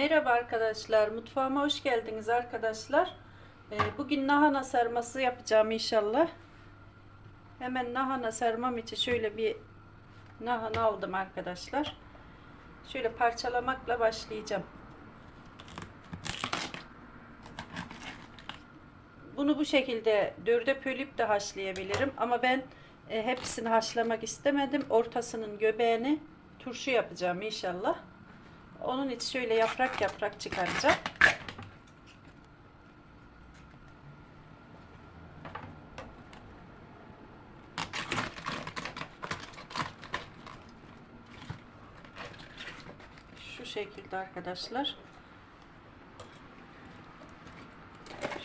Merhaba arkadaşlar, mutfağıma hoş geldiniz arkadaşlar. Ee, Bugün lahana sarması yapacağım inşallah. Hemen lahana sarmam için şöyle bir lahana aldım arkadaşlar. Şöyle parçalamakla başlayacağım. Bunu bu şekilde dörde bölüp de haşlayabilirim ama ben e, hepsini haşlamak istemedim. Ortasının göbeğini turşu yapacağım inşallah. Onun için şöyle yaprak yaprak çıkaracağım. Şu şekilde arkadaşlar.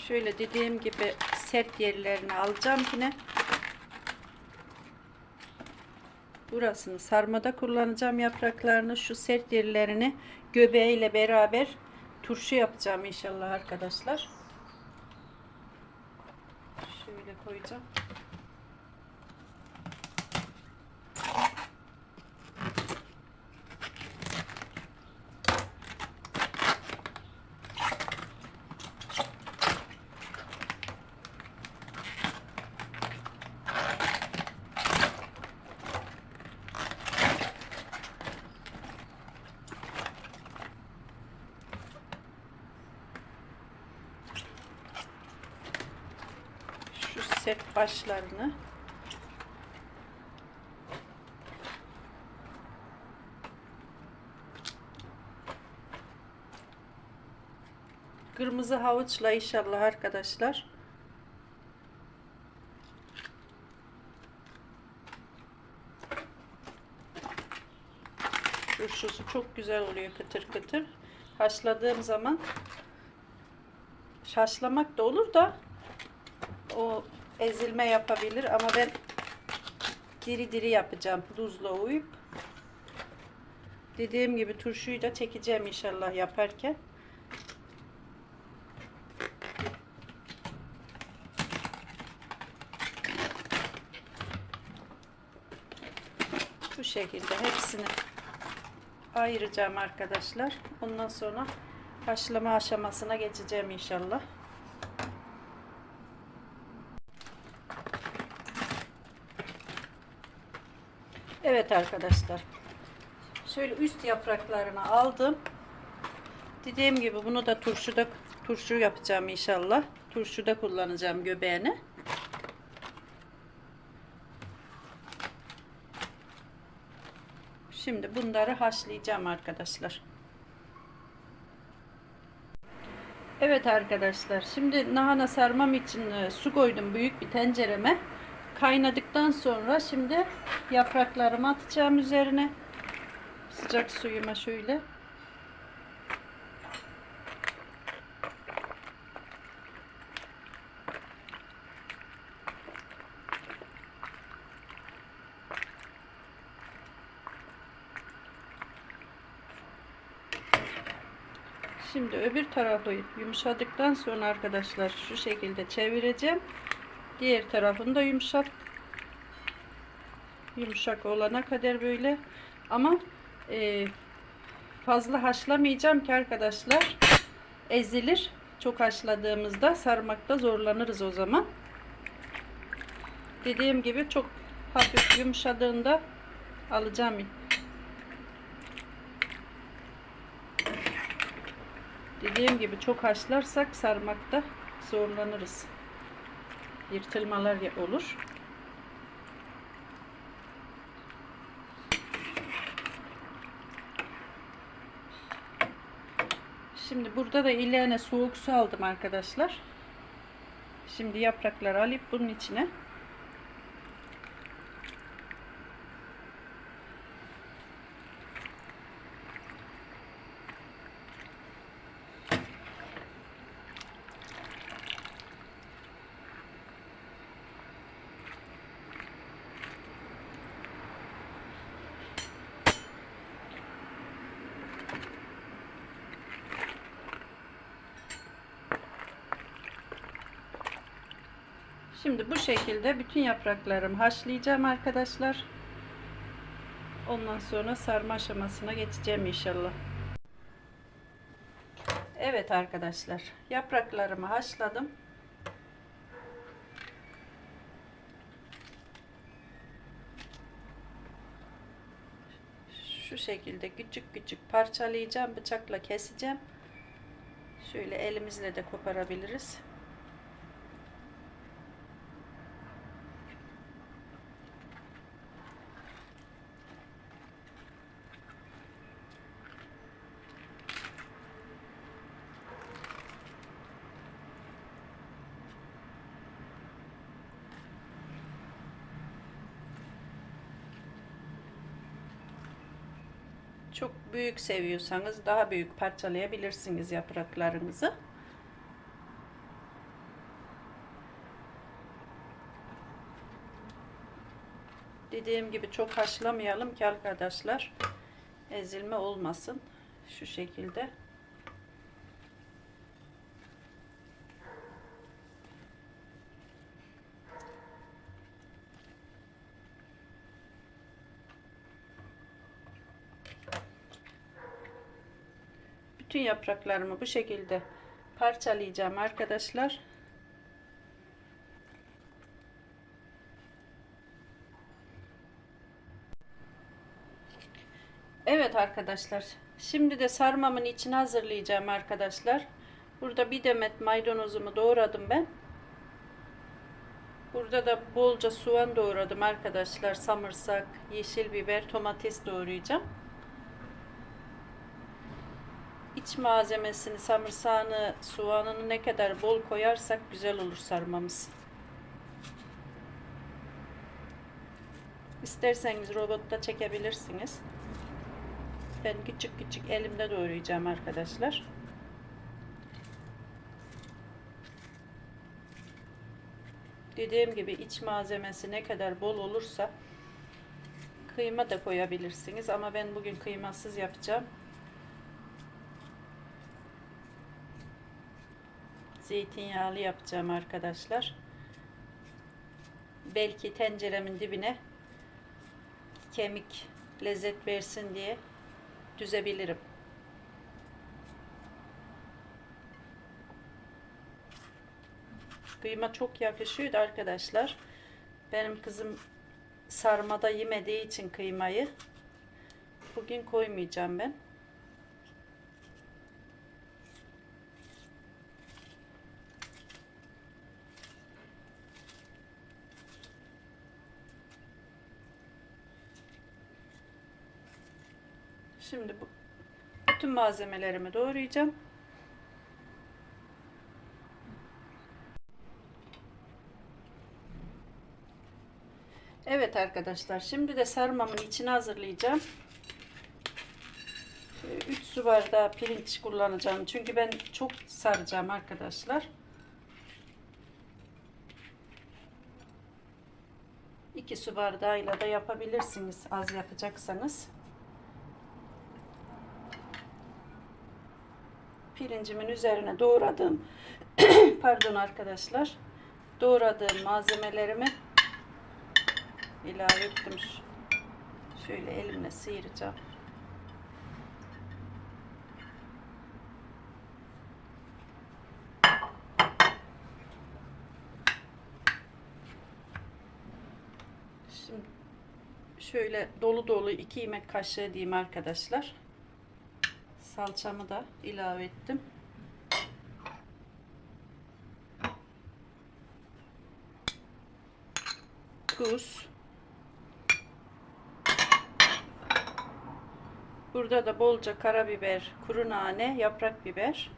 Şöyle dediğim gibi sert yerlerini alacağım yine. Burasını sarmada kullanacağım yapraklarını. Şu sert yerlerini göbeğiyle beraber turşu yapacağım inşallah arkadaşlar. Şöyle koyacağım. Sert başlarını Kırmızı havuçla inşallah arkadaşlar. Turşusu çok güzel oluyor kıtır kıtır. Haşladığım zaman haşlamak da olur da o ezilme yapabilir ama ben diri diri yapacağım tuzla uyup. Dediğim gibi turşuyu da çekeceğim inşallah yaparken. Bu şekilde hepsini ayıracağım arkadaşlar. Ondan sonra haşlama aşamasına geçeceğim inşallah Evet arkadaşlar. Şöyle üst yapraklarını aldım. Dediğim gibi bunu da turşuda turşu yapacağım inşallah. Turşuda kullanacağım göbeğini. Şimdi bunları haşlayacağım arkadaşlar. Evet arkadaşlar. Şimdi lahana sarmam için e, su koydum büyük bir tencereme. Kaynadıktan sonra şimdi yapraklarımı atacağım üzerine. Sıcak suyuma şöyle. Şimdi öbür tarafı yumuşadıktan sonra arkadaşlar şu şekilde çevireceğim. Diğer tarafını da yumuşak yumuşak olana kadar böyle ama e, fazla haşlamayacağım ki arkadaşlar ezilir. Çok haşladığımızda sarmakta zorlanırız o zaman. Dediğim gibi çok hafif yumuşadığında alacağım. Dediğim gibi çok haşlarsak sarmakta zorlanırız. Yırtılmalar olur. Şimdi burada da ileğine soğuk su aldım arkadaşlar. Şimdi yaprakları alıp bunun içine Şimdi bu şekilde bütün yapraklarımı haşlayacağım arkadaşlar. Ondan sonra sarma aşamasına geçeceğim inşallah. Evet arkadaşlar, yapraklarımı haşladım. Şu şekilde küçük küçük parçalayacağım, bıçakla keseceğim. Şöyle elimizle de koparabiliriz. Çok büyük seviyorsanız daha büyük parçalayabilirsiniz yapraklarınızı. Dediğim gibi çok haşlamayalım ki arkadaşlar ezilme olmasın. Şu şekilde. Bütün yapraklarımı bu şekilde parçalayacağım arkadaşlar. Evet arkadaşlar. Şimdi de sarmamın içine hazırlayacağım arkadaşlar. Burada bir demet maydanozumu doğradım ben. Burada da bolca soğan doğradım arkadaşlar. Samırsak, yeşil biber, domates doğrayacağım. İç malzemesini, samırsağını, soğanını ne kadar bol koyarsak güzel olur sarmamız. İsterseniz robotta çekebilirsiniz. Ben küçük küçük elimde doğrayacağım arkadaşlar. Dediğim gibi iç malzemesi ne kadar bol olursa kıyma da koyabilirsiniz ama ben bugün kıymasız yapacağım. Zeytinyağlı yapacağım arkadaşlar. Belki tenceremin dibine kemik lezzet versin diye düzebilirim. Kıyma çok yakışıyordu arkadaşlar. Benim kızım sarmada yemediği için kıymayı bugün koymayacağım ben. Şimdi bu bütün malzemelerimi doğrayacağım. Evet arkadaşlar şimdi de sarmamın içine hazırlayacağım. 3 su bardağı pirinç kullanacağım. Çünkü ben çok saracağım arkadaşlar. 2 su bardağıyla da yapabilirsiniz az yapacaksanız. Pirincimin üzerine doğradığım pardon arkadaşlar doğradığım malzemelerimi ilave ettim. Şöyle elimle sıyıracağım. Şimdi şöyle dolu dolu iki yemek kaşığı diyeyim arkadaşlar. Salçamı da ilave ettim. Tuz. Burada da bolca karabiber, kuru nane, yaprak biber.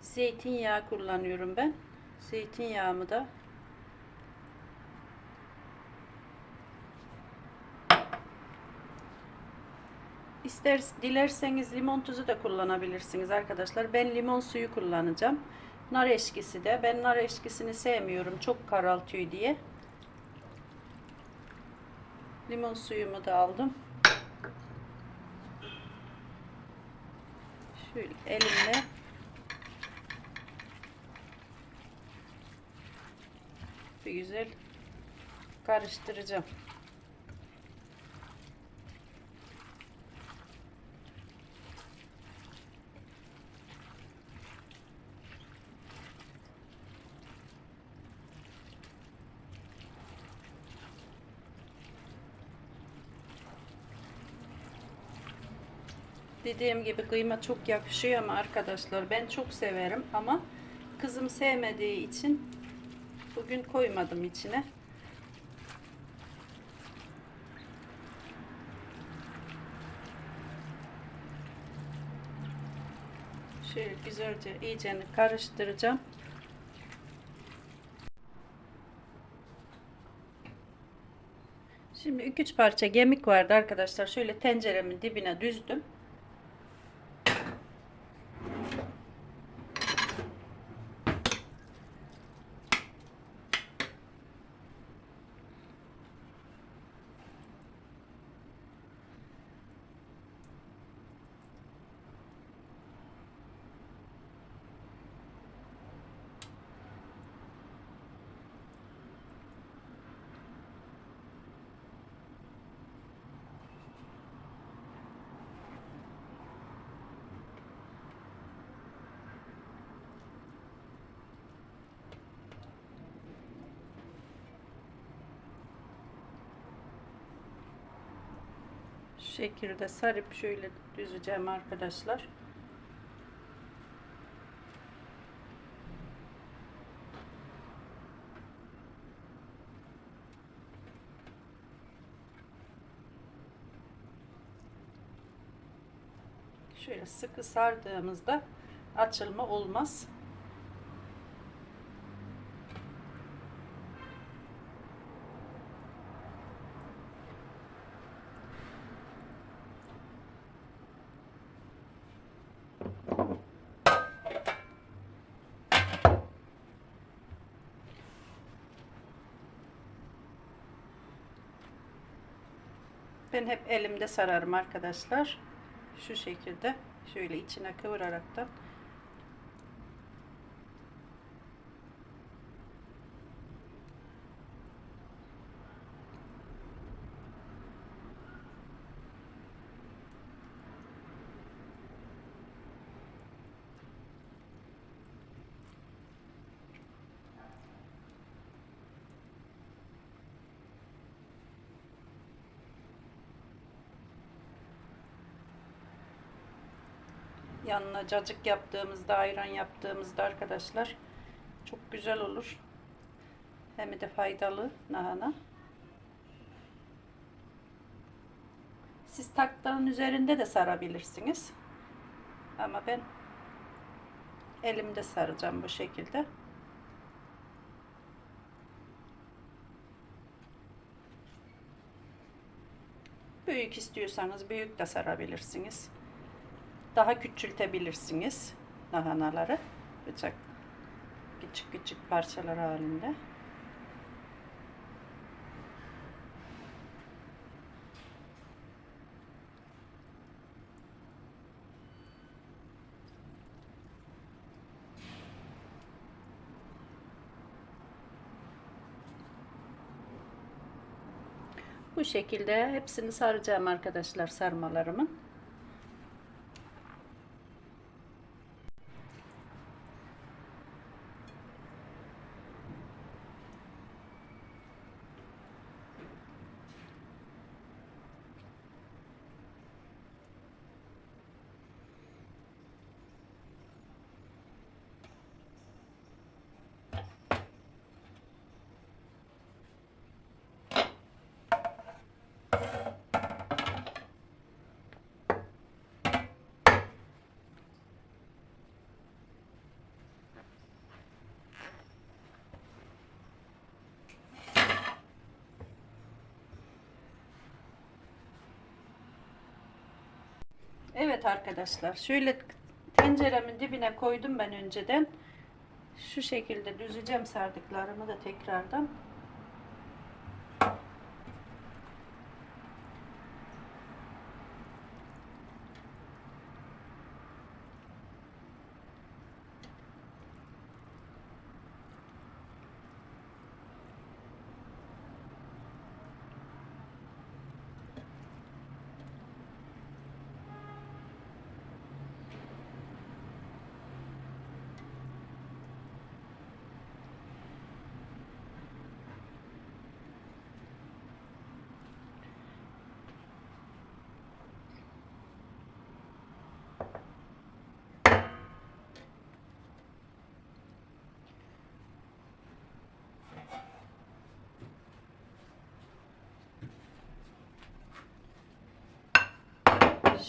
Zeytinyağı kullanıyorum ben. Zeytinyağımı da İster dilerseniz limon tuzu da kullanabilirsiniz arkadaşlar. Ben limon suyu kullanacağım. Nar eşkisi de. Ben nar eşkisini sevmiyorum. Çok karaltıyor diye. Limon suyumu da aldım. Şöyle elimle bir güzel karıştıracağım. Dediğim gibi kıyma çok yakışıyor ama arkadaşlar ben çok severim ama kızım sevmediği için bugün koymadım içine. Şöyle güzelce iyicene karıştıracağım. Şimdi 2-3 parça kemik vardı arkadaşlar. Şöyle tenceremin dibine düzdüm. Şekilde sarıp şöyle düzeceğim arkadaşlar. Şöyle sıkı sardığımızda açılma olmaz. Ben hep elimde sararım arkadaşlar. Şu şekilde şöyle içine kıvıraraktan yanına cacık yaptığımızda, ayran yaptığımızda arkadaşlar çok güzel olur. Hem de faydalı nahana. Siz taktağın üzerinde de sarabilirsiniz. Ama ben elimde saracağım bu şekilde. Büyük istiyorsanız büyük de sarabilirsiniz daha küçültebilirsiniz lahanaları bıçak küçük küçük parçalar halinde. Bu şekilde hepsini saracağım arkadaşlar sarmalarımın. Evet arkadaşlar şöyle tenceremin dibine koydum ben önceden. Şu şekilde düzeceğim sardıklarımı da tekrardan.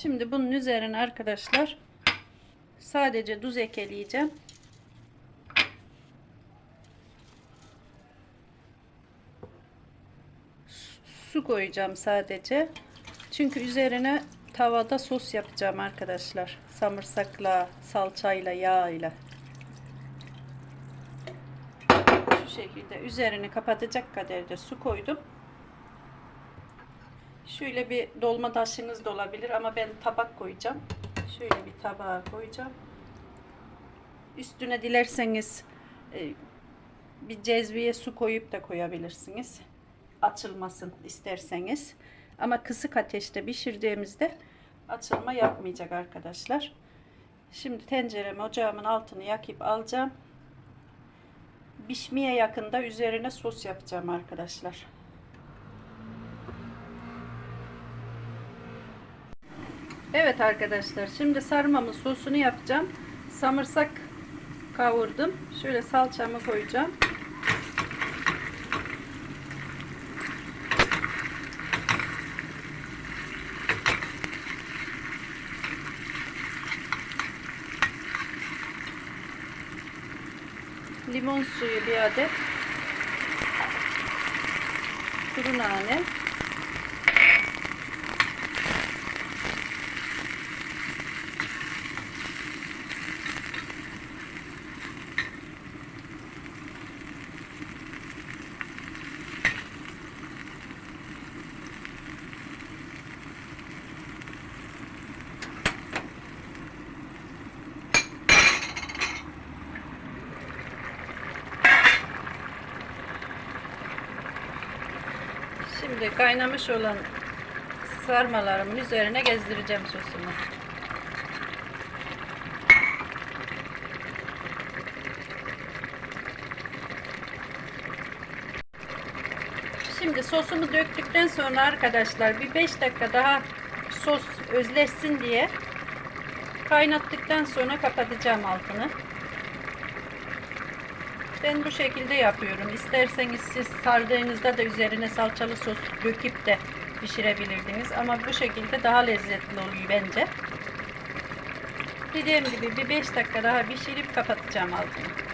Şimdi bunun üzerine arkadaşlar sadece tuz ekleyeceğim. Su koyacağım sadece. Çünkü üzerine tavada sos yapacağım arkadaşlar. Samırsakla, salçayla, yağıyla. Şu şekilde üzerini kapatacak kadar da su koydum. Şöyle bir dolma taşınız da olabilir ama ben tabak koyacağım. Şöyle bir tabağa koyacağım. Üstüne dilerseniz e, bir cezveye su koyup da koyabilirsiniz. Açılmasın isterseniz. Ama kısık ateşte pişirdiğimizde açılma yapmayacak arkadaşlar. Şimdi tenceremi ocağımın altını yakıp alacağım. Pişmeye yakında üzerine sos yapacağım arkadaşlar. Evet arkadaşlar şimdi sarmamın sosunu yapacağım. Samırsak kavurdum. Şöyle salçamı koyacağım. Limon suyu bir adet. Kuru nane. Şimdi kaynamış olan sarmalarımın üzerine gezdireceğim sosumu. Şimdi sosumu döktükten sonra arkadaşlar bir 5 dakika daha sos özleşsin diye kaynattıktan sonra kapatacağım altını. Ben bu şekilde yapıyorum. İsterseniz siz sardığınızda da üzerine salçalı sos döküp de pişirebilirdiniz. Ama bu şekilde daha lezzetli oluyor bence. Dediğim gibi bir 5 dakika daha pişirip kapatacağım altını.